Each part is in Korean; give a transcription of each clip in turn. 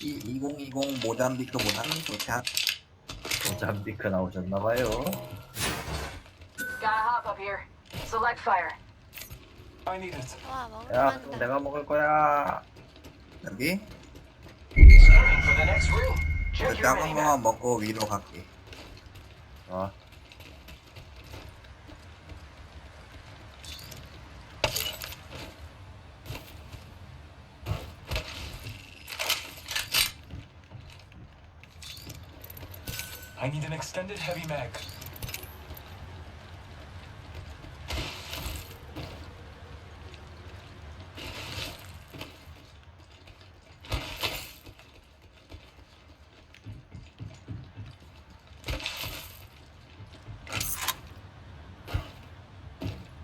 이2020 모잠비크보다는 좋다. 모잠비크 나오셨나봐요. Got a hop up here. Select fire. I need it. 와 먹을 야, 만다. 그럼 내가 먹을 거야. 여기 Scanning for the next ring. Check your 작은 minimap. 거만 먹고 위로 갈게. 아, I need an extended heavy mag.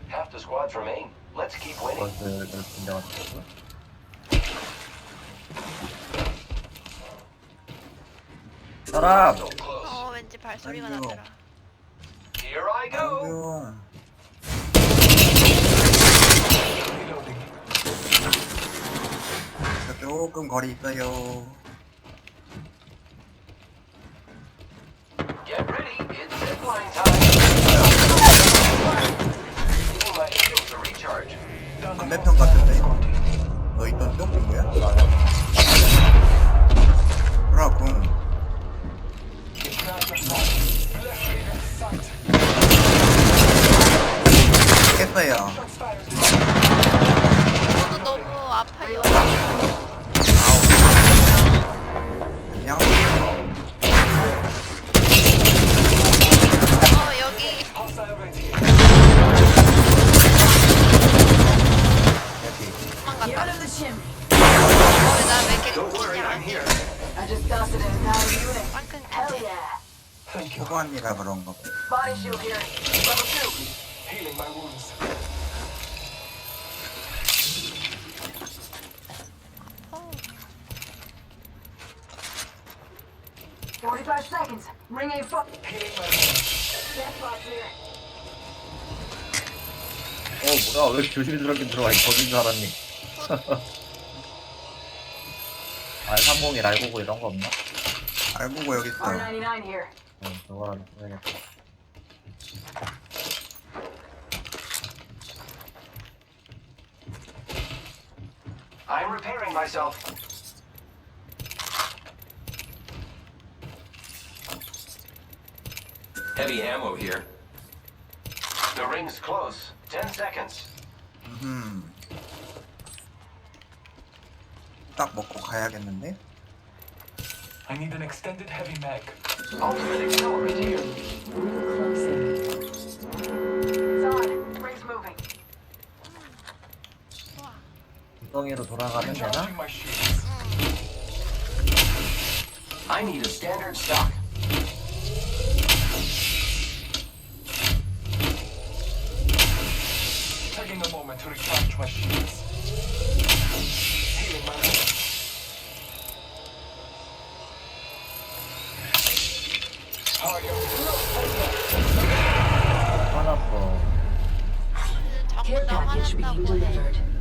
Half the squads remain. Let's keep winning. Shut up! 소리가 아이고. 나더라. Here I go. Reloading. 저 조금 거리 있어요. Get ready. It's zipline time. Using my shield to recharge. Down the 반대편 같은데? 너 있던 쪽 누구야? 그라군. 깼어요. 저도 너무 아파요. 안녕. 어 여기 도망갔다. 이렇게. I just dusted unit. 빵끈 Hell yeah. 초반이라 그런 거. Body shield here. Level two. Healing my wounds. 어, 45 seconds. Ring ain't fuck. Healing my wounds. Death box here. 어, 뭐야, 왜 이렇게 조심스럽게 들어와? 거긴 줄 알았니? 아, 301 알고고 이런 거 없나? 알고고 여기 있어. R99 here. 응, 저거라도 써야겠다. I'm repairing myself. Heavy ammo here. The ring's close. Ten seconds. 음. 딱 먹고 가야겠는데? I need an extended heavy mag. Ultimate accelerant here. 구덩이로 돌아가면 되나? Recharging my shields. I need a standard stock. Taking a moment to recharge my shields. Healing my wounds. How are you? 화났어. 전부 다 화낸다고 해.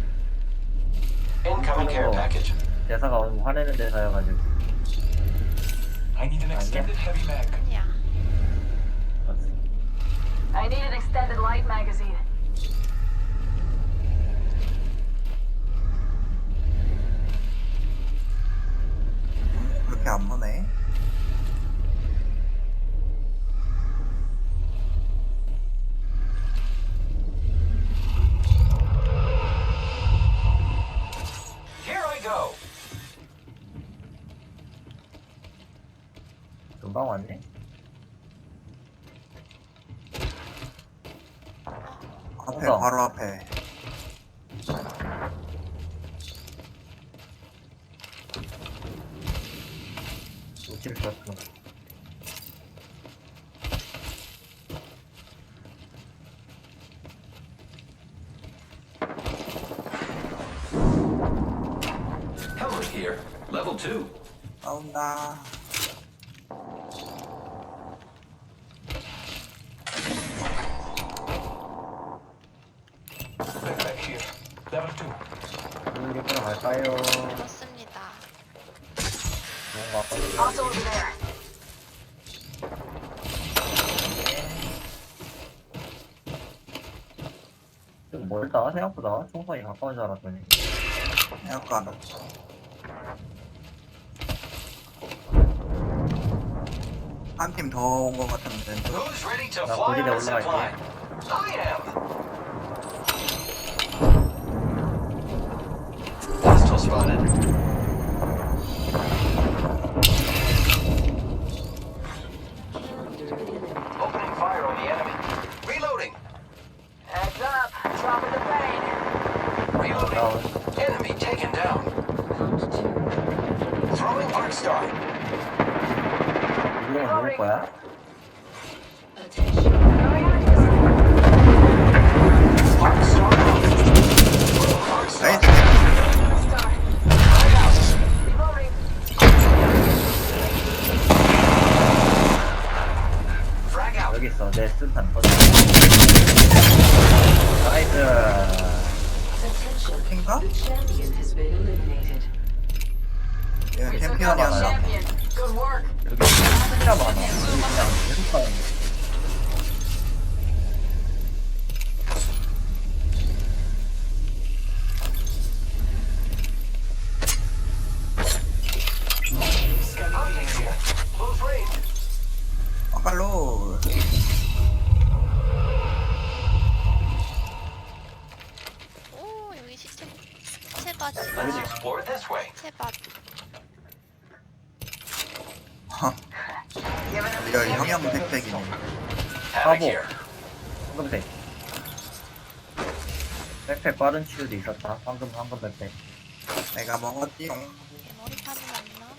Incoming care package. 오늘 화내는 대사여가지고. I need an extended heavy mag. 아니야. I need an extended light magazine. 그렇게 안 보네. Here I go. 금방 왔네? 앞에 우와. 바로 앞에. 같은 거. Helmet here. Level two. 나온다. Backpack here. Level 2. 이렇게 들어갈까요? 그렇습니다. 좋은 거 같거든. Hostile there. 좀 멀다 생각보다 총선이 가까운 줄 알았더니 약간 한팀 더 온 것 같은데 Who's ready to 나 fly 고지대 on zip 올라갈게. I am. Hostile spotted. Reloading. 다운 Enemy taken down. Throwing arc star. 이동은 누울 거야? Arc star out. Throwing arc star. 나이스 Star. Frag out. Reloading. Frag out. 여기 있어 내 쓴탄 터 팀인가? Champion has been eliminated. 얘는 We took out 챔피언이 the 아니라 champion. Good work. 여기 진짜 많아 여기 그냥 계속 가는 거 백팩 빠른 치유도 있었다 황금 황금 백팩 내가 먹었지 내 머리카락이 없나?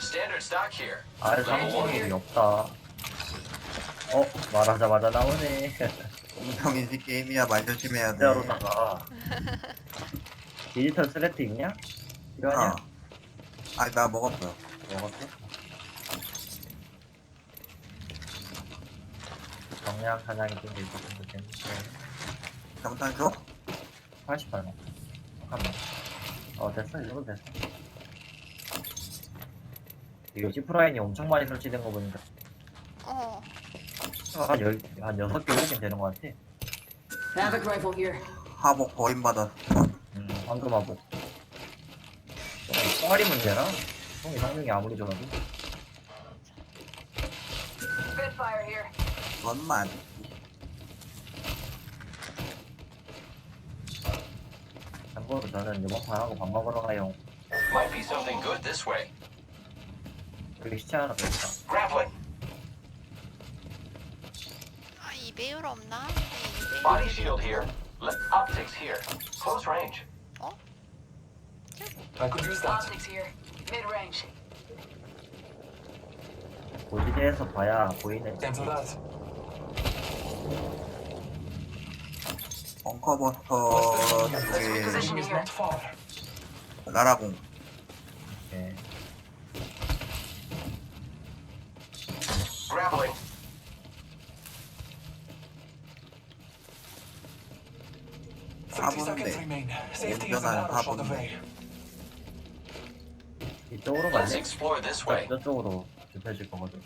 Standard stock here. 아 상징이 없다 어 말하자마자 나오네 인성 인식 게임이야 말 조심해야 돼 진짜로다가 디지털 슬래트 있냐? 필요하냐? 어. 아니 나 먹었어 먹었어? 정량 사냥이 좀 있었으면 좋겠는데 경탄 줘? 88만. 잠깐만. 어 됐어. 이 정도 됐어. 이거 지프라인이 엄청 많이 설치된 거 보니까. 어. 한, 열, 한 6개 7개 되는 거 같아. Havoc rifle here. 하복 버림받았어. 음 황금하고 똥알이 문제라 똥이 성능이 아무리 좋아도 그것만 참고로 저는 이번 판하고 밥 먹으러 가요 Might be something good this way. 여기 시체 하나 더 있다 Grappling. 아 이 배율 없나? 네, 이배율. Body shield here. Le- optics here. Close range. I could use that. Optics here. Mid range. 고지대에서 봐야 보이네 Cancel that. 벙커버스터 Let's 쪽에 네. Yeniden arrow shot abonde. away. 이쪽으로 Let's 갈래? explore this way. 저쪽으로 좁혀질 거거든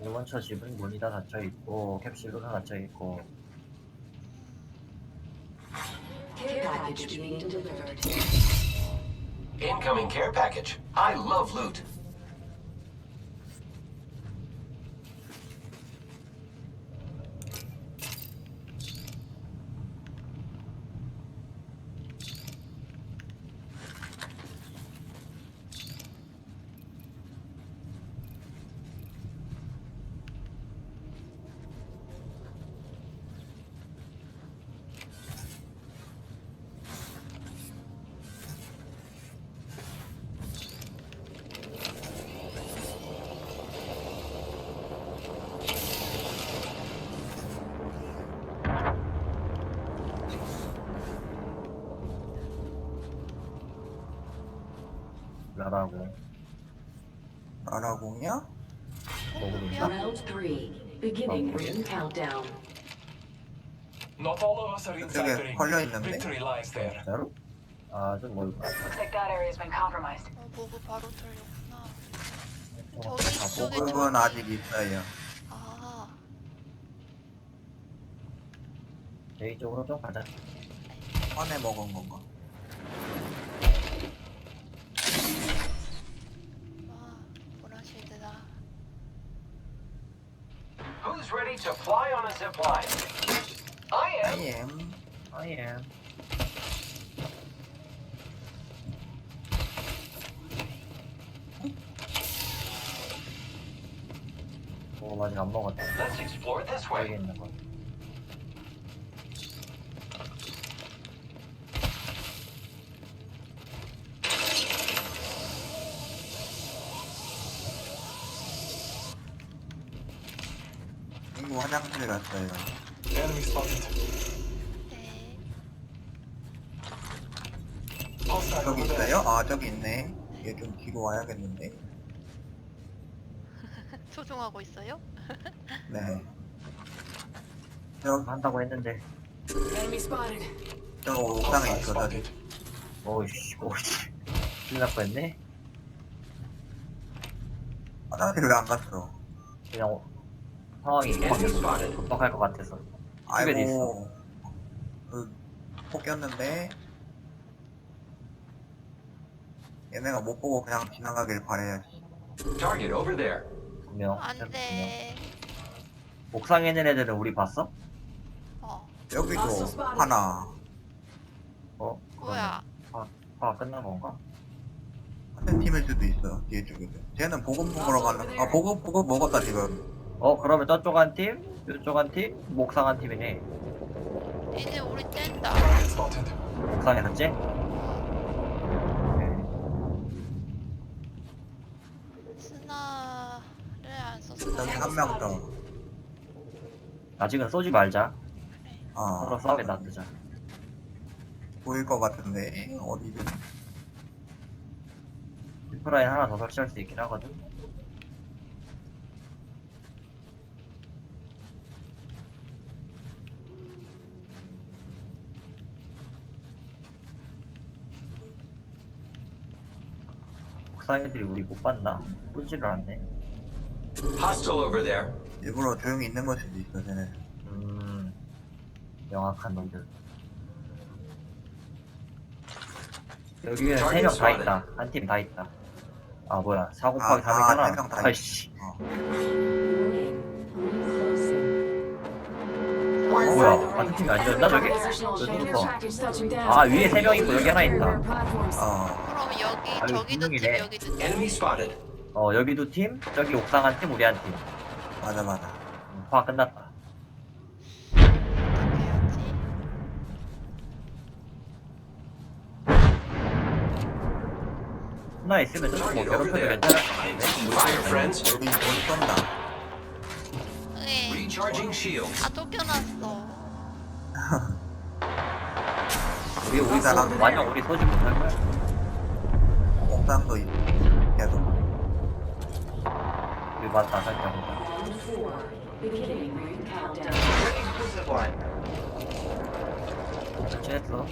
이번 차 집은 문이 다 닫혀 있고 캡슐도 다 닫혀 있고 Care package being delivered. Incoming care package. I love loot. 라라고. 라라공이야? 공이야? Round three. Beginning ring countdown. Not all of us are inside the 저쪽에 ring. 걸려 있는데. Victory lies there. 진짜로? 아, 좀 멀고. Looks like that area's been compromised. 어 보고 바로 털렸구나. 어, 저기 보고. 보급은 아직 있어요. 아 여기 쪽으로 좀 가자. 꺼내 먹은 건가? 와, 보라실드다. Who's ready to fly on a zip line? I am. 아이엠. I am. 오, 아직 안 먹었다. Let's explore this 여기 way. 이거. Enemy spotted. 네. Hostile 저기 over there. 있어요? 아 저기 있네. 얘 좀 뒤로 와야겠는데. 소중하고 있어요? 네. 저, 한다고 했는데. Enemy spotted. 저 옥상에 Hostile 있어 저기. spotted. 오이씨, 오이씨. 큰일 날 뻔했네? 화장실 왜안 갔어? 그냥 오- 상황이 급박해서 급박할 것 같아서. 집에 아이고. 그, 포꼈는데. 얘네가 못 보고 그냥 지나가길 바래야지. Target over there. 분명. 안 돼. 옥상에 있는 애들은 우리 봤어? 어, 여기도. 하나. 어? 뭐야? 화 끝난 건가? 같은 팀일 수도 있어. 뒤에 쪽에도. 쟤는 보급 먹으러 가는. 아 보급 보급 먹었다 지금. 어, 그러면 저쪽 한 팀, 이쪽 한 팀, 목상 한 팀이네. 이제 우리 뗀다. 목상에 샀지? 스나를 안 써서 저기 한명 더. 아직은 쏘지 말자. 그래. 서로 어. 싸움에 놔두자. 보일 것 같은데 어디든. 리프라인 하나 더 설치할 수 있긴 하거든. 목상 애들이 우리 못 봤나? 보지를 않네. Hostile over there. 일부러 조용히 있는 걸 수도 있어 쟤네. 음, 명확한 놈들. 여기는 세 명 다 있다. 한 팀 다 있다. 아 뭐야? 4 곱하기 아, 아, 3이잖아. 세명다 있- 아이씨. 어. Warning. 뭐야? The 같은. 팀이 아니었나 저게? Positional 저 change 누구서? trackers touching down. 아 위에 세 명 있고 여기 하나 있다. Platforms. 어. 여기 아유, 저기도 팀 분명이네. 여기도 팀. Enemy spotted. 어 여기도 팀, 저기 옥상 한 팀, 우리 한 팀. 맞아 맞아. 음, 화 끝났다. 어떻게? 하나 있으면 좀뭐 Target over 괴롭혀도 there. 괜찮을 I'm taking fire, friends. 우리 돈 쏜다. 네. Recharging shields. 아 쫓겨났어. 우리 우리 사람. 사람 완전 우리 소지 못할 거야. 옥상도 있. 계속. countdown. Zip line. 설치했어.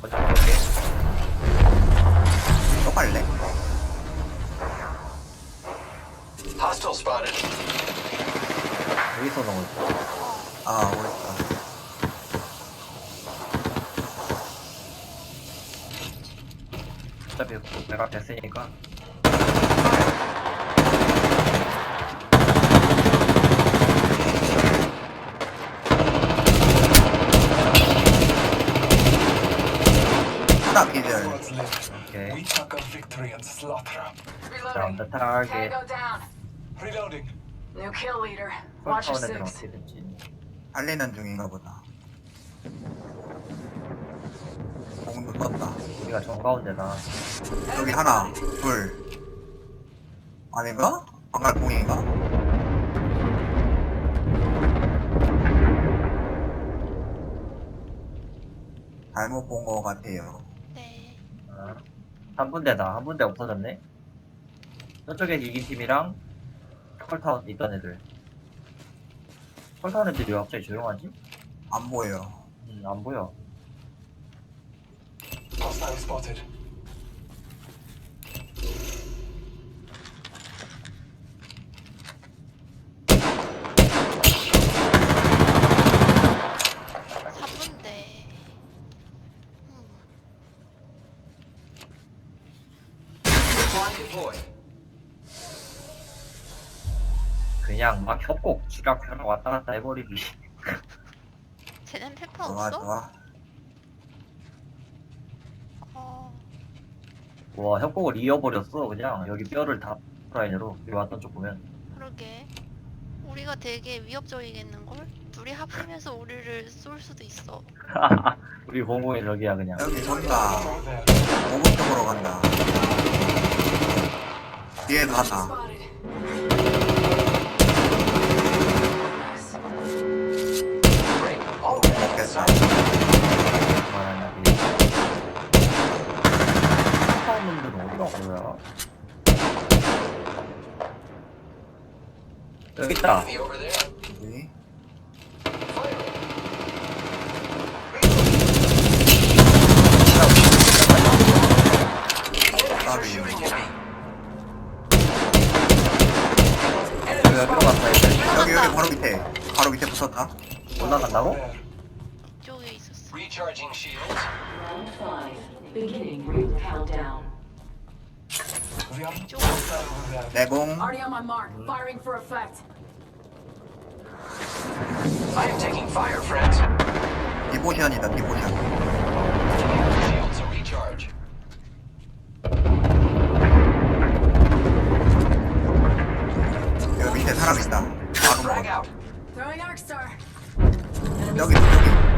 먼저 볼게. 또 갈래? Hostile spotted. 여기서 거. 아 오랬다. 어차피 내가 됐으니까. 하나 live. 오케이. 더. Tango down. New kill leader. Watch your 펄타운 애들 six. 어떻게 됐지? 달리는 중인가 보다. 공도 썼다. 우리가 정가운데다. 여기 하나, 둘. 아닌가? 방갈 공인가? 잘못 본 거 같아요. 네. 아, 한 군데다 한 군데 없어졌네 저쪽에 이긴 팀이랑 펄타운 있던 애들 펄타운 애들이 왜 갑자기 조용하지? 안 보여. 음, 안 보여 Hostile spotted. 사분대. 음, Supply deployed. 그냥 막 협곡 지각 하러 왔다 갔다 해버리기 쟤넨 페퍼 좋아, 없어? 좋아. 어, 와 협곡을 이어버렸어 그냥 여기 뼈를 다 라인으로 여기 왔던 쪽 보면 그러게. 우리가 되게 위협적이겠는걸? 둘이 합치면서 우리를 쏠 수도 있어. 우리 공공의 적이야 그냥 여기. 보급 쪽으로 간다. 하나. Spotted. 거야 여기 있다. Enemies are shooting at me. 여기 여기, 여기 바로 밑에. 바로 밑에 붙었다. 올라간다고? 이쪽에 있었어. Recharging shields. Round five. Beginning ring countdown. 내공. Already on my mark. Firing for effect. I am taking fire, friends. 디보션이다, 디보션. Shields are recharge. 여기 밑에 사람 있다. 바로 Frag 먹어. out. Throwing Arc Star. 여기, 여기. Near me. 여기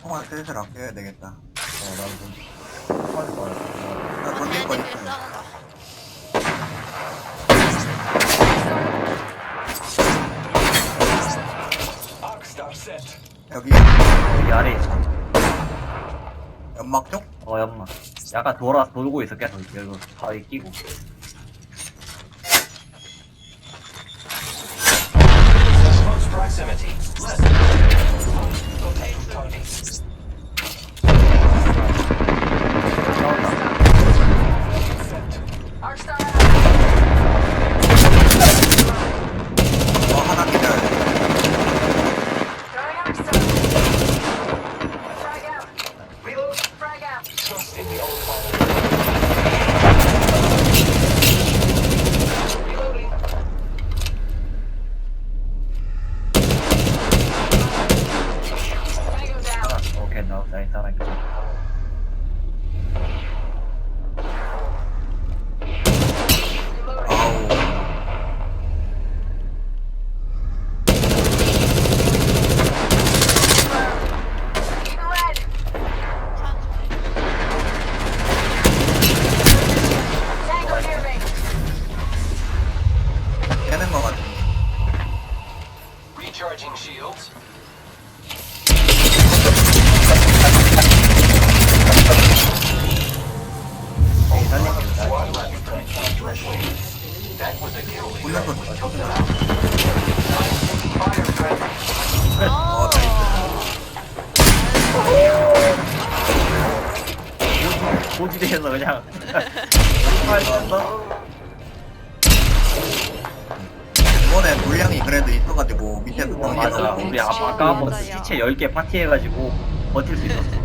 통화 슬슬 아껴야 되겠다. 어 나도 좀 빨리 봐야 나 던질 거 있어. 여기. 여기 아래 있어 연막 쪽? 어 연마 약간 돌아 돌고 있어 계속 여기 바위 끼고 proximity. Listen. Locate target. 오케 시체 10개 파티해가지고 버틸 수 있었어.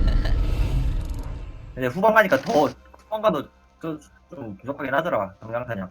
근데 후반 가니까 더 후반 가도 좀, 좀 부족하긴 하더라 정량사냥